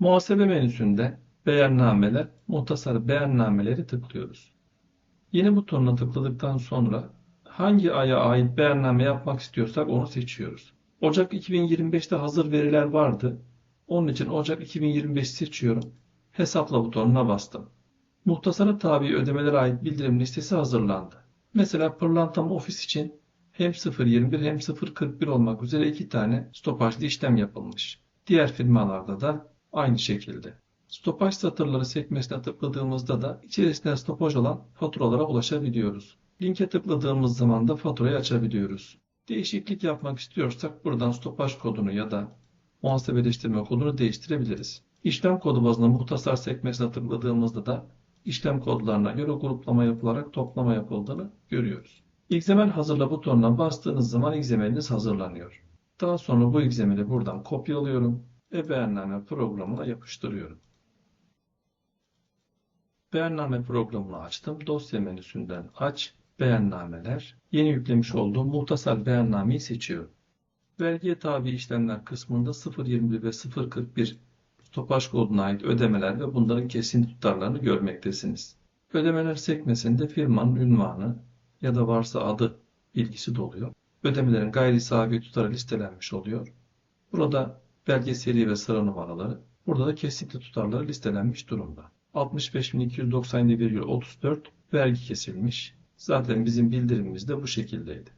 Muhasebe menüsünde Beyannameler, Muhtasar Beyannameleri tıklıyoruz. Yeni butonuna tıkladıktan sonra hangi aya ait beyanname yapmak istiyorsak onu seçiyoruz. Ocak 2025'te hazır veriler vardı. Onun için Ocak 2025 seçiyorum. Hesapla butonuna bastım. Muhtasara tabi ödemelere ait bildirim listesi hazırlandı. Mesela Pırlantam Ofis için hem 0.21 hem 0.41 olmak üzere iki tane stopajlı işlem yapılmış. Diğer firmalarda da aynı şekilde. Stopaj satırları sekmesine tıkladığımızda da içerisinde stopaj olan faturalara ulaşabiliyoruz. Linke tıkladığımız zaman da faturayı açabiliyoruz. Değişiklik yapmak istiyorsak buradan stopaj kodunu ya da muhasebeleştirme kodunu değiştirebiliriz. İşlem kodu bazında muhtasar sekmesine tıkladığımızda da işlem kodlarına göre gruplama yapılarak toplama yapıldığını görüyoruz. XML hazırla butonuna bastığınız zaman XML'iniz hazırlanıyor. Daha sonra bu XML'i buradan kopyalıyorum ve beyanname programına yapıştırıyorum. Beyanname programını açtım. Dosya menüsünden aç, beyannameler. Yeni yüklemiş olduğum muhtasar beyannameyi seçiyorum. Vergiye tabi işlemler kısmında 0.21 ve 0.41 stopaj koduna ait ödemeler ve bunların kesin tutarlarını görmektesiniz. Ödemeler sekmesinde firmanın ünvanı ya da varsa adı bilgisi doluyor. Ödemelerin gayri sahibi tutarı listelenmiş oluyor. Burada belge seri ve sıra numaraları, burada da kesinti tutarları listelenmiş durumda. 65.297,34 vergi kesilmiş. Zaten bizim bildirimimiz de bu şekildeydi.